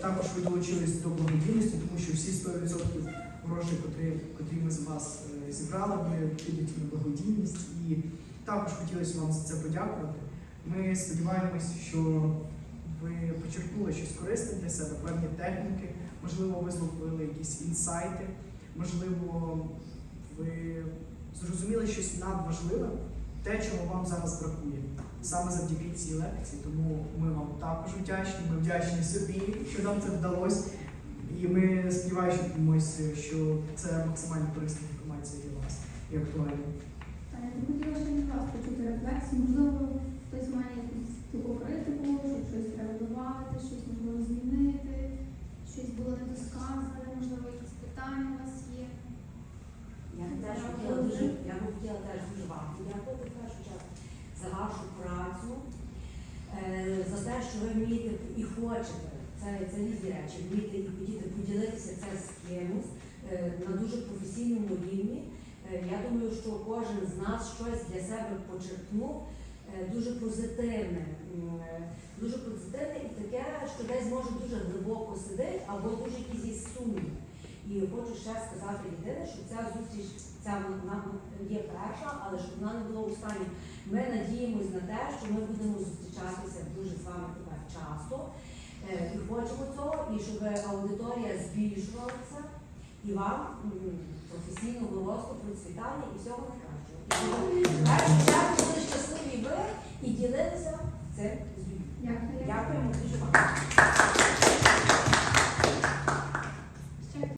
Також ви долучились до благодійності, тому що всі 100% грошей, котрі, котрі ми з вас е, зібрали, вони підуть на благодійність. І також хотілося вам за це подякувати. Ми сподіваємось, що ви почерпнули щось корисне для себе, певні техніки, можливо, ви зловили якісь інсайти, можливо, ви зрозуміли щось надважливе, те, чого вам зараз бракує. Саме завдяки цій лекції, тому ми вам також вдячні. Ми вдячні собі, що нам це вдалося. І ми сподіваємося, що це максимально корисна інформація для вас і актуальна. Я б хотіла ще вас почути рефлексію. Можливо, Я б теж хотіла теж дуже вам подякувати в першу чергу за вашу працю, е, за те, що ви вмієте і хочете. Це, різні речі, вмієте і хотіти поділитися це з кимось е, на дуже професійному рівні. Е, Я думаю, що кожен з нас щось для себе почерпнув дуже позитивне, дуже позитивне і таке, що десь може дуже глибоко сидить або дуже якісь є сумніви. І хочу ще сказати єдине, що ця зустріч ця вона є перша, але щоб вона не була остання. Ми надіємось на те, що ми будемо зустрічатися дуже з вами тепер часто. Е, І хочемо цього, і щоб аудиторія збільшувалася і вам м, професійного росту, процвітання і всього найкращого. І були щасливі ви і ділилися цим з людьми. Дякуємо дуже вам.